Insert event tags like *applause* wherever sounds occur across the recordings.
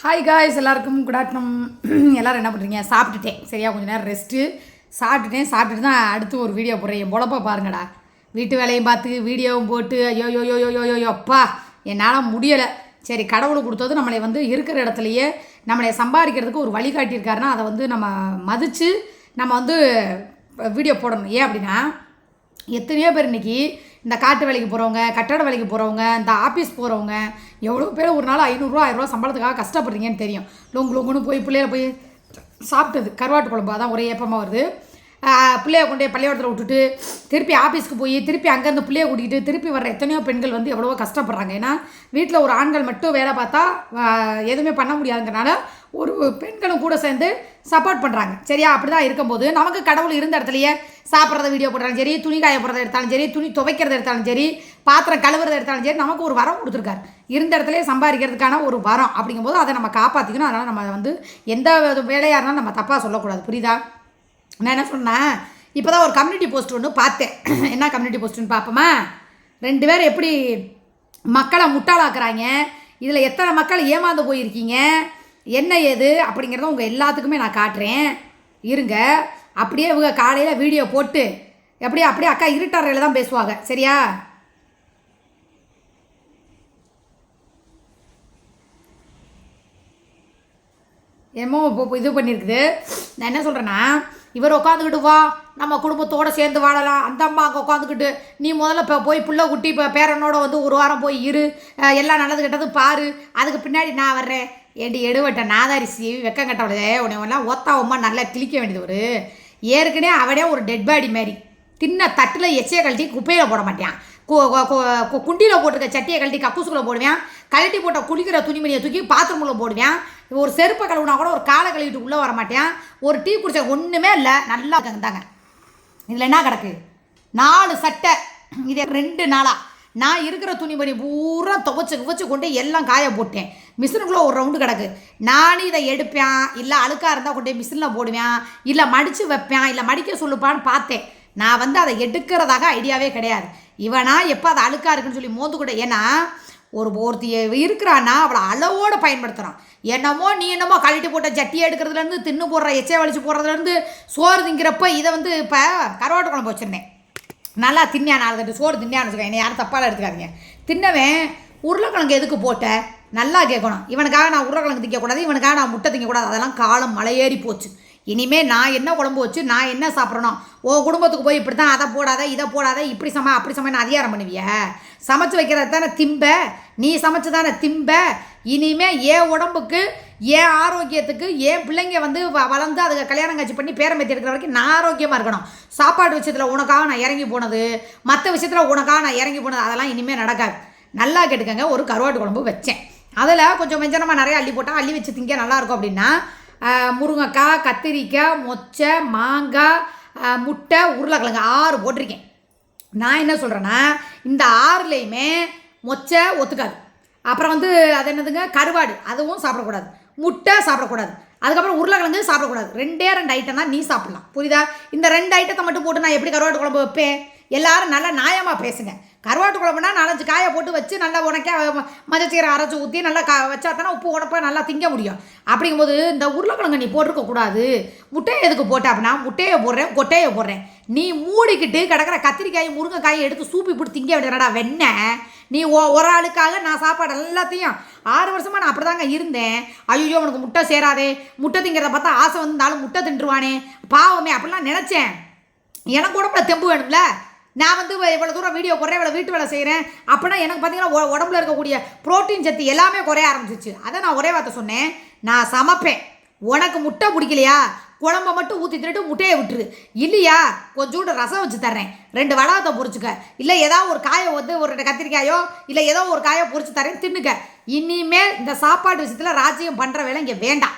Hi guys எல்லாருக்கும் good afternoon எல்லோரும் என்ன பண்ணுறீங்க சாப்பிட்டுட்டேன். சரியா? கொஞ்சம் நேரம் ரெஸ்ட்டு சாப்பிட்டுட்டேன். சாப்பிட்டுட்டு தான் அடுத்து ஒரு வீடியோ போடுறேன். என் பொழப்ப பாருங்கடா. வீட்டு வேலையும் பார்த்து வீடியோவும் போட்டு ஐயோ யோ யோ யோ யோ யோ யோ அப்பா. என்னால் முடியலை. சரி கடவுள் கொடுத்தது நம்மளை வந்து இருக்கிற இடத்துலையே நம்மளை சம்பாதிக்கிறதுக்கு ஒரு வழிகாட்டியிருக்காருன்னா அதை வந்து நம்ம மதித்து நம்ம வந்து வீடியோ போடணும். ஏன் அப்படின்னா எத்தனையோ பேர் இன்னைக்கு இந்த காட்டு வேலைக்கு போகிறவங்க கட்டட வேலைக்கு போகிறவங்க இந்த ஆஃபீஸ் போகிறவங்க எவ்வளோ பேர் ஒரு நாள் ஐநூறுரூவா ஆயிரரூவா சம்பளத்துக்காக கஷ்டப்படுறீங்கன்னு தெரியும். லொங்கு லொங்குன்னு போய் பிள்ளையில போய் சாப்பிட்டது கருவாட்டு குழம்பு அதான் ஒரே ஏப்பமாக வருது. பிள்ளைய கொண்டு போய் பள்ளிக்கூடத்தில் விட்டுட்டு திருப்பி ஆஃபீஸ்க்கு போய் திருப்பி அங்கேருந்து பிள்ளைய கூட்டிகிட்டு திருப்பி வர்ற எத்தனையோ பெண்கள் வந்து எவ்வளவோ கஷ்டப்படுறாங்க. ஏன்னா வீட்டில் ஒரு ஆண்கள் மட்டும் வேலை பார்த்தா எதுவுமே பண்ண முடியாதுங்கிறனால ஒரு பெண்களும் கூட சேர்ந்து சப்போர்ட் பண்ணுறாங்க சரியா? அப்படி தான் இருக்கும்போது நமக்கு கடவுள் இருந்த இடத்துலையே சாப்பிட்றத வீடியோ போடுறாலும் சரி துணி காய போடுறத எடுத்தாலும் சரி துணி துவைக்கிறத எடுத்தாலும் சரி பாத்திரம் கழுவுறத எடுத்தாலும் சரி நமக்கு ஒரு வரம் கொடுத்துருக்காரு. இருந்த இடத்துலையே சம்பாதிக்கிறதுக்கான ஒரு வரம் அப்படிங்கும்போது அதை நம்ம காப்பாற்றிக்கணும் அதனால் நம்ம வந்து எந்த வேலையாக இருந்தாலும் நம்ம தப்பாக சொல்லக்கூடாது. புரியுதா? நான் என்ன சொன்னேன் இப்போ தான் ஒரு கம்யூனிட்டி போஸ்ட் ஒன்று பார்த்தேன். *clears throat* என்ன கம்யூனிட்டி போஸ்ட்டுன்னு பார்ப்போமா? ரெண்டு பேரும் எப்படி மக்களை முட்டாளாக்குறாங்க? இதில் எத்தனை மக்கள் ஏமாந்து போயிருக்கீங்க? என்ன ஏது? அப்படிங்கிறத உங்கள் எல்லாத்துக்குமே நான் காட்டுறேன். இருங்க. அப்படியே இவங்க காலையில் வீடியோ போட்டு எப்படியே அப்படியே அக்கா இருட்டறையில் தான் பேசுவாங்க. சரியா? என்னமோ இப்போ இது பண்ணியிருக்குது நான் என்ன சொல்கிறேன்னா இவர் உட்காந்துக்கிட்டு வா நம்ம குடும்பத்தோடு சேர்ந்து வாழலாம். அந்த அம்மா அங்கே உட்காந்துக்கிட்டு நீ முதல்ல இப்போ போய் பிள்ளை குட்டி இப்போ பேரனோட வந்து ஒரு வாரம் போய் இரு. எல்லாம் நல்லது கெட்டது பாரு. அதுக்கு பின்னாடி நான் வர்றேன். ஏண்டி எடுவட்ட நாதாரிசி வெக்கம் கட்டவளே உன்னை எல்லாம் ஒத்தா நல்லா கிழிக்க வேண்டியது ஒரு. ஏற்கனவே அவனே ஒரு டெட் பாடி மாதிரி. தின்ன தட்டில் எச்சையை கழட்டி குப்பையில் போட மாட்டான் குண்டியில் போட்டிருக்க சட்டியை கழட்டி கக்கூசுக்குள்ளே போடுவேன். கழட்டி போட்ட குளிக்கிற துணிமணியை தூக்கி பாத்ரூமில் போடுவேன். ஒரு செருப்பை கழுவுனா கூட ஒரு காலை கழுவிட்டு உள்ளே வர மாட்டேன் ஒரு டீ குடிச்ச ஒன்றுமே இல்லை. நல்லா தாங்க இதில் என்ன கிடக்கு? நாலு சட்டை. இதே ரெண்டு நாளாக நான் இருக்கிற துணிமணி பூரா துவச்சி குவச்சு கொண்டு எல்லாம் காய போட்டேன். மிஷினுக்குள்ளே ஒரு ரவுண்டு கிடக்கு. நானும் இதை எடுப்பேன். இல்லை அழுக்காக இருந்தால் கொண்டு போய் மிஷினில் போடுவேன். இல்லை மடித்து வைப்பேன். இல்லை மடிக்க சொல்லுப்பான்னு பார்த்தேன். நான் வந்து அதை எடுக்கிறதாக ஐடியாவே கிடையாது. இவனா எப்போ அது அழுக்காக இருக்குன்னு சொல்லி மோந்து கூட ஏன்னா ஒரு ஒருத்தி இருக்கிறான்னா அவளை அளவோடு பயன்படுத்துகிறான் என்னமோ நீ என்னமோ கழட்டி போட்ட ஜட்டி எடுக்கிறதுலேருந்து தின்னு போடுற எச்சை வலிச்சு போடுறதுலேருந்து சோறு திங்கிறப்ப இதை வந்து இப்போ கருவாட்டு குழம்பு வச்சுருந்தேன். நல்லா தின்னியா நாலு தட்டு சோறு தின்னியான்னு வச்சுக்கேன் என்னை யாரும் தப்பால எடுத்துக்காதீங்க. தின்னவன் உருளைக்கிழங்கு எதுக்கு போட்ட? நல்லா கேட்கணும். இவனுக்காக நான் உருளைக்கிழங்கு திங்கக்கூடாது இவனுக்காக நான் முட்டை திங்கக்கூடாது. அதெல்லாம் காலம் மலையேறி போச்சு. இனிமேல் நான் என்ன குழம்பு வச்சு நான் என்ன சாப்பிட்றணும் ஓ குடும்பத்துக்கு போய் இப்படி தான் அதை போடாத இதை போடாத இப்படி சம அப்படி சமைன்னு அதிகாரம் பண்ணுவிய? சமைச்சு வைக்கிறது தானே திம்ப? நீ சமைச்சு தானே திம்ப? இனிமே என் உடம்புக்கு என் ஆரோக்கியத்துக்கு என் பிள்ளைங்க வந்து வ- வளர்ந்து அதுக்கு கல்யாணம் காட்சி பண்ணி பேரம் பேத்தி எடுக்கிற வரைக்கும் நான் ஆரோக்கியமாக இருக்கணும். சாப்பாடு விஷயத்தில் உனக்காக நான் இறங்கி போனது மற்ற விஷயத்தில் உனக்காக நான் இறங்கி போனது அதெல்லாம் இனிமேல் நடக்காது. நல்லா கேட்டுக்கங்க ஒரு கருவாட்டு குழம்பு வச்சேன். அதில் கொஞ்சம் வெஞ்சனமாக நிறைய அள்ளி போட்டால் அள்ளி வச்சு திங்க நல்லாயிருக்கும் அப்படின்னா முருங்கைக்காய் கத்திரிக்காய் மொச்சை மாங்காய் முட்டை உருளைக்கிழங்கு ஆறு போட்டிருக்கேன். நான் என்ன சொல்கிறேன்னா இந்த ஆறுலேயுமே மொச்சை ஒத்துக்காது. அப்புறம் வந்து அது என்னதுங்க? கருவாடு. அதுவும் சாப்பிடக்கூடாது. முட்டை சாப்பிடக்கூடாது. அதுக்கப்புறம் உருளைக்கிழங்கு சாப்பிடக்கூடாது. ரெண்டே ரெண்டு ஐட்டம் தான் நீ சாப்பிட்லாம். புரியுதா? இந்த ரெண்டு ஐட்டத்தை மட்டும் போட்டு நான் எப்படி கருவாட்டு குழம்பு வைப்பேன்? எல்லாரும் நல்லா நியாயமாக பேசுங்க. கருவாட்டு குழம்புனா நாலஞ்சு காயை போட்டு வச்சு நல்லா உனக்கே மஞ்சச்சீரை அரைச்சி ஊற்றி நல்லா கா வச்சா தானே உப்பு உடப்பா நல்லா திங்க முடியும். அப்படிங்கும்போது இந்த உருளைக்கிழங்கு நீ போட்டிருக்கக்கூடாது முட்டையை எதுக்கு போட்ட அப்படின்னா முட்டையை போடுறேன் கொட்டையை போடுறேன். நீ மூடிக்கிட்டு கிடக்கிற கத்திரிக்காயை முருங்கைக்காயை எடுத்து சூப்பி போட்டு திங்க விடுறடா வெண்ணெய் நீ ஒ- ஒரு ஆளுக்காக நான் சாப்பாடு எல்லாத்தையும் ஆறு வருஷமாக நான் அப்படி தாங்க இருந்தேன். ஐயோ உனக்கு முட்டை சேராதே. முட்டை திங்கிறத பார்த்தா ஆசை வந்தாலும் முட்டை தின்றுவானே. பாவமே அப்படிலாம் நினச்சேன். எனக்கு உடம்புல தெம்பு வேணும்ல. நான் வந்து இவ்வளோ தூரம் வீடியோ குறைய இவ்வளோ வீட்டு வேலை செய்கிறேன் அப்படின்னா எனக்கு பார்த்தீங்கன்னா உடம்புல இருக்கக்கூடிய ப்ரோட்டீன் சத்து எல்லாமே குறைய ஆரம்பிச்சிச்சு. அதை நான் ஒரே வார்த்தை சொன்னேன். நான் சமைப்பேன். உனக்கு முட்டை பிடிக்கலையா? குழம்ப மட்டும் ஊற்றி தின்னுட்டு முட்டையை விட்டுரு. இல்லையா? கொஞ்சோண்டு ரசம் வச்சு தர்றேன். ரெண்டு வடாகத்தை பொறிச்சுக்க இல்லை ஏதாவது ஒரு காயை வந்து ஒரு ரெண்டு கத்திரிக்காயோ இல்லை ஏதோ ஒரு காயை பொரிச்சு தரேன் தின்னுக்க. இனிமேல் இந்த சாப்பாடு விஷயத்தில் ராஜ்யம் பண்ணுற வேலை இங்கே வேண்டாம்.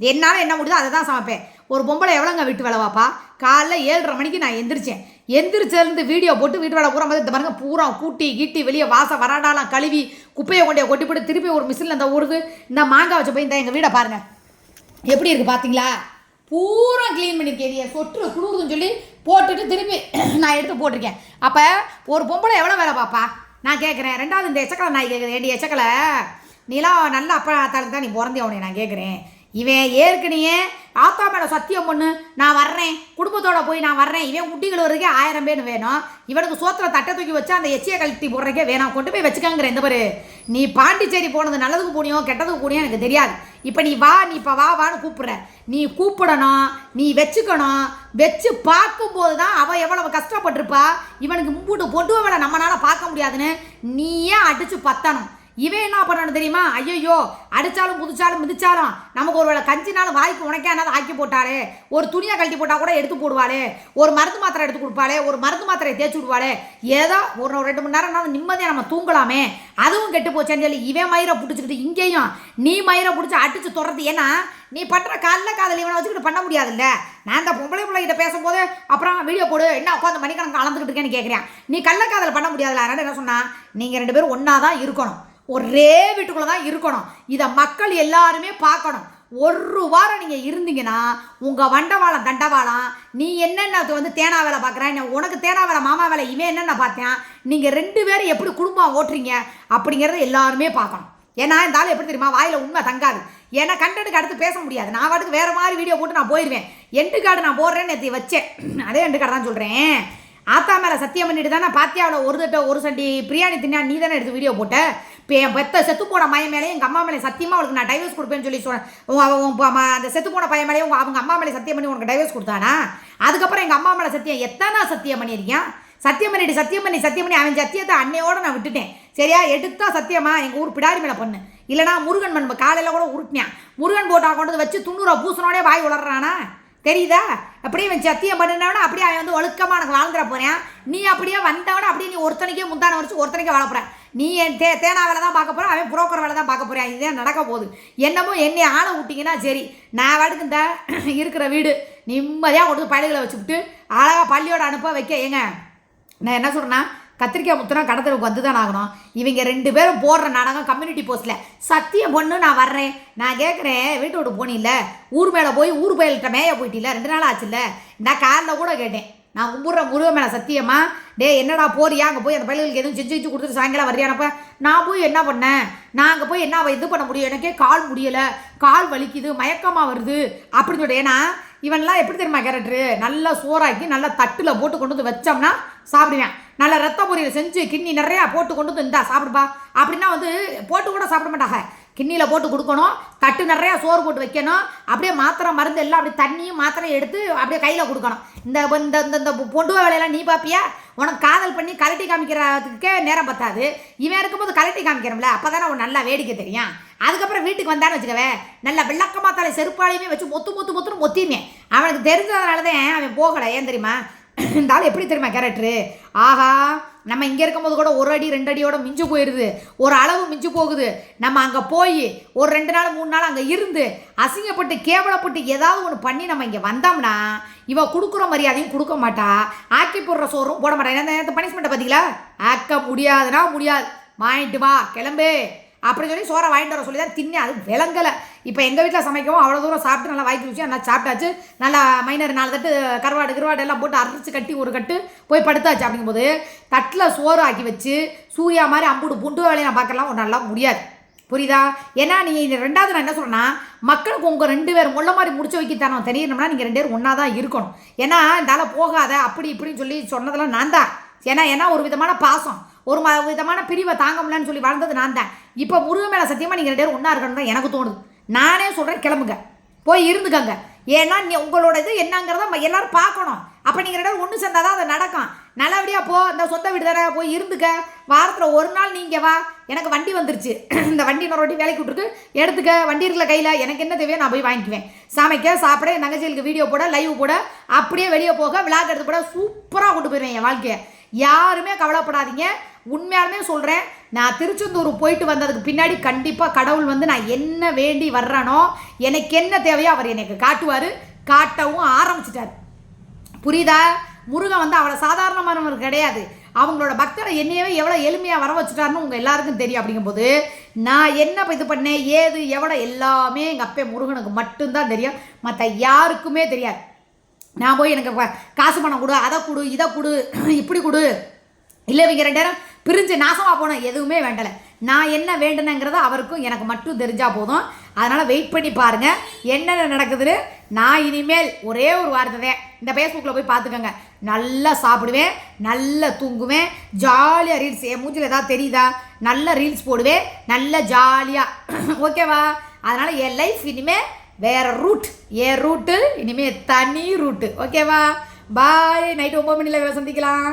என்னால் என்ன முடியுதோ அதை தான் சமைப்பேன். ஒரு பொம்பளை எவ்வளோங்க வீட்டு வேலை வாப்பா காலைல ஏழரை மணிக்கு நான் எந்திரிச்சேன். எந்திரிச்சிருந்து வீடியோ போட்டு வீட்டு வேலை பூரா பார்த்து இந்த பாருங்க பூரா கூட்டி கீட்டி வெளியே வாசம் வராடாலாம் கழுவி குப்பையை கொண்டே கொட்டி போட்டு திருப்பி ஒரு மிஷினில் இந்த ஊருக்கு இந்த மாங்காய் வச்சு போய் இந்த எங்கள் வீடை பாருங்கள் எப்படி இருக்குது பார்த்தீங்களா பூரா க்ளீன் பண்ணியிருக்கேன் நீ சொட்டு குளிருதுன்னு சொல்லி போட்டுட்டு திருப்பி *clears throat* நான் எடுத்து போட்டிருக்கேன். அப்போ ஒரு பொம்பளை எவ்வளோ வேலை பாப்பா? நான் கேட்குறேன் ரெண்டாவது இந்த எச்சக்கலை நான் கேட்குறேன் ஏடி எச்சக்கலை? நீலாம் நல்ல அப்பா ஆத்தாளுக்கு தான் நீ பிறந்தே உன்னை நான் கேட்குறேன் இவன் ஏற்கனவே ஆத்தா மேலே சத்தியம் பண்ணு நான் வர்றேன். குடும்பத்தோட போய் நான் வர்றேன். இவன் குட்டிகள் வரைக்கும் ஆயிரம் பேர் வேணும். இவனுக்கு சோத்திர தட்டை தூக்கி வச்சு அந்த எச்சியை கழட்டி போடுறக்கே வேணாம். கொண்டு போய் வச்சுக்கங்கிற எந்த பேர். நீ பாண்டிச்சேரி போனது நல்லதுக்கு போனியோ கெட்டதுக்கு போனியோ எனக்கு தெரியாது. இப்போ நீ வா நீ இப்போ வா வான்னு கூப்பிட்ற. நீ கூப்பிடணும் நீ வச்சுக்கணும். வச்சு பார்க்கும்போது தான் அவள் எவ்வளவு கஷ்டப்பட்டிருப்பா. இவனுக்கு மும்பூட்டு பொட்டுவை வேலை நம்மளால் பார்க்க முடியாதுன்னு நீயே அடித்து பத்தணும். இவன் என்ன பண்ணணும் தெரியுமா? ஐயோ அடித்தாலும் புதிச்சாலும் மிதிச்சாலும் நமக்கு ஒரு வேளை கஞ்சினாலும் வாய்க்கு உனக்கானது ஆக்கி போட்டாளே ஒரு துணியை கழட்டி போட்டால் கூட எடுத்து போடுவாளே? ஒரு மருந்து மாத்திரை எடுத்து கொடுப்பாளே? ஒரு மருந்து மாத்திரையை தேய்ச்சி விடுவாளே? ஏதோ ஒரு ரெண்டு மணி நேரம் நிம்மதியாக நம்ம தூங்கலாமே. அதுவும் கெட்டு போச்சேன்னு சொல்லி இவன் மயிரை பிடிச்சிக்கிட்டு இங்கேயும் நீ மயிரை பிடிச்சி அடித்து தொடர்றது ஏன்னா நீ பண்ணுற காலில் காதல் இவனை வச்சுக்கிட்டு பண்ண முடியாதுல்ல? நான் இந்த பொம்பளை பிள்ளைகிட்ட பேசும்போது அப்புறம் வீடியோ போடு. என்ன உட்காந்து மணிக்கணக்கு அளந்துக்கிட்டு இருக்கேன்னு கேட்குறேன் நீ கள்ளக்காதல் பண்ண முடியாதுல்ல. அதனால் என்ன சொன்னால் நீங்கள் ரெண்டு பேரும் ஒன்றா தான் இருக்கணும். ஒரே வீட்டுக்குள்ளே தான் இருக்கணும். இதை மக்கள் எல்லாருமே பார்க்கணும். ஒரு வாரம் நீங்கள் இருந்தீங்கன்னா உங்கள் வண்டவாளம் தண்டவாளம் நீ என்னென்ன வந்து தேனா வேலை பார்க்குறேன் உனக்கு தேனா வேலை மாமா வேலை இவன் என்னென்ன பார்த்தேன்? நீங்கள் ரெண்டு பேரும் எப்படி குடும்பம் ஓட்டுறீங்க? அப்படிங்கிறத எல்லாருமே பார்க்கணும். ஏன்னா இந்த ஆள் எப்படி தெரியுமா? வாயில் உண்மை தங்காது. ஏன்னா கண்டனுக்கு அடுத்து பேச முடியாது. நான் வாட்டுக்கு வேறு மாதிரி வீடியோ போட்டு நான் போயிடுவேன் எண்டு கார்டு நான் போடுறேன்னு வச்சேன். அதே எண்டு கார்டு தான் சொல்கிறேன் ஆத்தா மேலே சத்தியம் பண்ணிட்டு தானே பாத்தியாவில் ஒரு தட்டை ஒரு சண்டி பிரியாணி தின்னா நீ தானே எடுத்து வீடியோ போட்ட? இப்போ என் பெத்த செத்து போன பையன் மேலே எங்கள் அம்மா மேலே சத்தியமாக அவளுக்கு நான் டைவர்ஸ் கொடுப்பேன்னு சொல்லி சொன்னேன் அந்த செத்து போன பையன் மேலே உங்கள் அவங்க அம்மா மேலே சத்தியம் பண்ணி உனக்கு டைவர்ஸ் கொடுத்தானா? அதுக்கப்புறம் எங்கள் அம்மா மேலே சத்தியம் எத்தனை சத்தியம் பண்ணியிருக்கேன் சத்தியம் பண்ணிட்டு சத்தியம் பண்ணி சத்தியம் பண்ணி அவன் சத்தியத்தை அன்னையோட நான் விட்டுட்டேன். சரியா? எடுத்தா சத்தியமா? எங்கள் ஊர் பிடாரி மேலே பண்ணு. இல்லைனா முருகன் பண்ணு காலையில் கூட உருட்டினேன் முருகன் போட்டா கொண்டு வந்து வச்சு துண்ணூறா பூசனோடே வாய் உளறானா தெரியுதா? அப்படியே இவன் சத்தியம் பண்ணினவனா அப்படியே அவன் வந்து ஒழுக்கமாக எனக்கு வாழ்ந்துட போகிறேன் நீ அப்படியே வந்தவனா அப்படியே நீ ஒருத்தனைக்கே முந்தான வரைச்சு ஒருத்தனைக்கே வாழ நீ என் தே தேனா வேலை தான் பார்க்க போகிறேன் அவன் புரோக்கர் வேலை தான் பார்க்க போகிறேன் இதே நடக்க போகுது. என்னமோ என்னை ஆளை விட்டிங்கன்னா சரி. நான் வாட்டுக்கு இந்த *clears throat* இருக்கிற வீடு நிம்மதியாக கொண்டு பள்ளிகளை வச்சுக்கிட்டு அழகாக பள்ளியோட அனுப்ப வைக்க. ஏங்க நான் என்ன சொல்கிறேன்னா கத்திரிக்காய் முத்துனா கடத்தலுக்கு வந்து தான் ஆகணும். இவங்க ரெண்டு பேரும் போடுற நாடகம் கம்யூனிட்டி போஸ்ட்டில் சத்தியம் பொண்ணு நான் வர்றேன். நான் கேட்குறேன் வீட்டு விட்டு போனில்ல. ஊர் மேலே போய் ஊர் பயல்கிட்ட மேய போயிட்டில்ல. ரெண்டு நாள் ஆச்சுல்ல. நான் காரில் கூட கேட்டேன். நான் கும்பிட்ற முருகன் மேலே சத்தியமா? டே என்னடா போறியா? அங்கே போய் அந்த பயில்களுக்கு எதுவும் செஞ்சு வச்சு கொடுத்துட்டு சாயங்காலம் வரையானப்ப நான் போய் என்ன பண்ணேன்? நான் அங்கே போய் என்ன இது பண்ண முடியும்? எனக்கே கால் முடியலை. கால் வலிக்குது மயக்கமாக வருது. அப்படின்னு சொல்லிட்டு ஏன்னா இவன்லாம் எப்படி தெரியுமா கேரக்டரு நல்லா சோறாக்கி நல்லா தட்டில் போட்டு கொண்டு வந்து வச்சோம்னா சாப்பிடுவேன். நல்ல ரத்த பொரியல் செஞ்சு கிண்ணி நிறையா போட்டு கொண்டு வந்து இந்தா சாப்பிடுப்பா. அப்படின்னா வந்து போட்டு கூட சாப்பிட மாட்டாங்க. கிண்ணியில் போட்டு கொடுக்கணும். தட்டு நிறையா சோறு போட்டு வைக்கணும். அப்படியே மாத்திரை மருந்து எல்லாம் அப்படியே தண்ணியும் மாத்திரையும் எடுத்து அப்படியே கையில் கொடுக்கணும். இந்த இந்த இந்த இந்த பொண்டு வேலையெல்லாம் நீ பார்ப்பியா உனக்கு காதல் பண்ணி கலட்டி காமிக்கிறதுக்கே நேரம் பத்தாது. இவன் இருக்கும்போது கலட்டி காமிக்கிறோம்ல அப்போ தானே அவன் நல்லா வேடிக்கை தெரியும். அதுக்கப்புறம் வீட்டுக்கு வந்தான்னு வச்சுக்கவே நல்ல விளக்கமா தலை செருப்பாலையுமே வச்சு மொத்து மொத்து மொத்துன்னு மொத்திடுவேன் அவனுக்கு தெரிஞ்சதுனால தான் அவன் போகலை. ஏன் தெரியுமா? இந்த ஆள் எப்படி தெரியுமா கேரக்டரு ஆஹா நம்ம இங்கே இருக்கும்போது கூட ஒரு அடி ரெண்டு அடியோட மிஞ்சு போயிடுது ஒரு அளவு மிஞ்சு போகுது. நம்ம அங்கே போய் ஒரு ரெண்டு நாள் மூணு நாள் அங்கே இருந்து அசிங்கப்பட்டு கேவலப்பட்டு ஏதாவது ஒன்று பண்ணி நம்ம இங்கே வந்தோம்னா இவ கொடுக்குற மரியாதையும் கொடுக்க மாட்டா. ஆக்கி போடுற சோறும் போட மாட்டா. என்ன பனிஷ்மெண்ட்டை பார்த்தீங்களா ஆக்க முடியாதுன்னா முடியாது. வாங்கிட்டு வா கிளம்பு. அப்படி சொல்லி சோறை வாங்கிட்டு வர சொல்லி தான் தின்னே அது விளங்கலை. இப்போ எங்கள் வீட்டில் சமைக்கவும் அவ்வளோ தூரம் சாப்பிட்டு நல்லா வாய்க்கு வச்சு நல்லா சாப்பிட்டாச்சு. நல்லா மைனர் நாலு தட்டு கருவாடு கருவாடு எல்லாம் போட்டு அரைச்சி கட்டி ஒரு கட்டு போய் படுத்தாச்சு. அப்படிங்கும்போது தட்டில் சோறு ஆக்கி வச்சு சூர்யா மாதிரி அம்புடு புண்டு வேலையை நான் பார்க்கலாம் நல்லா முடியாது. புரியுதா? ஏன்னா நீங்கள் இந்த ரெண்டாவது நான் என்ன சொல்கிறேன்னா மக்களுக்கு உங்கள் ரெண்டு பேரும் முள்ள மாதிரி முடிச்சு வைக்க தரோம் தெரியணும்னா நீங்கள் ரெண்டு பேரும் ஒன்றா தான் இருக்கணும். ஏன்னா இந்தால போகாத அப்படி இப்படின்னு சொல்லி சொன்னதெல்லாம் நான் தான் ஏன்னா ஏன்னா ஒரு விதமான பாசம். ஒரு விதமான பிரிவை தாங்க முடியலன்னு சொல்லி வளர்ந்தது நான் தான். இப்போ முருகன் மேலே சத்தியமாக நீங்கள் ரெண்டு பேரும் ஒன்றா இருக்கணும் தான் எனக்கு தோணுது. நானே சொல்கிறேன் கிளம்புங்க. போய் இருந்துக்கங்க. ஏன்னா நீ உங்களோட இது என்னங்கிறத எல்லாரும் பார்க்கணும். அப்போ நீங்கள் ரெண்டு ஒன்று சேர்ந்தால் தான் அது நடக்கும். நல்லபடியாக போ இந்த சொந்த வீடு தானே போய் இருந்துக்க. வாரத்தில் ஒரு நாள் நீங்கள் வா. எனக்கு வண்டி வந்துருச்சு. *clears throat* இந்த வண்டி இன்னொரு வாட்டி வேலைக்கு விட்டுருக்கு. எடுத்துக்க. வண்டி இருக்கல கையில். எனக்கு என்ன தேவையோ நான் போய் வாங்கிக்குவேன். சமைக்க சாப்பிட என் தங்கச்சிகளுக்கு வீடியோ போட லைவ் போட அப்படியே வெளியே போக விளாக் எடுத்து போட சூப்பராக கொண்டு போயிடுவேன் என் வாழ்க்கையை. யாருமே கவலைப்படாதீங்க. உண்மையாலுமே சொல்கிறேன் நான் திருச்செந்தூர் போயிட்டு வந்ததுக்கு பின்னாடி கண்டிப்பாக கடவுள் வந்து நான் என்ன வேண்டி வர்றேனோ எனக்கு என்ன தேவையோ அவர் எனக்கு காட்டுவார். காட்டவும் ஆரம்பிச்சிட்டார். புரியுதா? முருகன் வந்து அவளை சாதாரணமானவர் கிடையாது. அவங்களோட பக்தரை என்னையவே எவ்வளோ எளிமையாக வர வச்சுட்டாருன்னு உங்கள் எல்லாருக்கும் தெரியும் அப்படிங்கும்போது நான் என்ன இது பண்ணேன் ஏது எவ்வளோ எல்லாமே எங்கள் அப்பே முருகனுக்கு மட்டும்தான் தெரியும். மற்ற யாருக்குமே தெரியாது. நான் போய் எனக்கு காசு பணம் கொடு அதை கொடு இதை கொடு *clears throat* இப்படி கொடு. இல்லை இவங்க ரெண்டு நேரம் பிரிஞ்சு நாசமாக போனேன் எதுவுமே வேண்டலை. நான் என்ன வேண்டுனங்கிறத அவருக்கும் எனக்கு மட்டும் தெரிஞ்சால் போதும். அதனால் வெயிட் பண்ணி பாருங்கள் என்னென்ன நடக்குதுன்னு நான் இனிமேல் ஒரே ஒரு வார்த்தை தான். இந்த ஃபேஸ்புக்கில் போய் பார்த்துக்கோங்க. நல்லா சாப்பிடுவேன். நல்லா தூங்குவேன். ஜாலியாக ரீல்ஸ் என் மூஞ்சில் ஏதாவது தெரியுதா? நல்ல ரீல்ஸ் போடுவேன். நல்ல ஜாலியாக ஓகேவா *clears throat* அதனால் என் லைஃப் இனிமேல் வேறு ரூட் என் ரூட்டு இனிமேல் தனி ரூட்டு ஓகேவா பாய் நைட்டு ஒம்பது மணியில் சந்திக்கலாம்.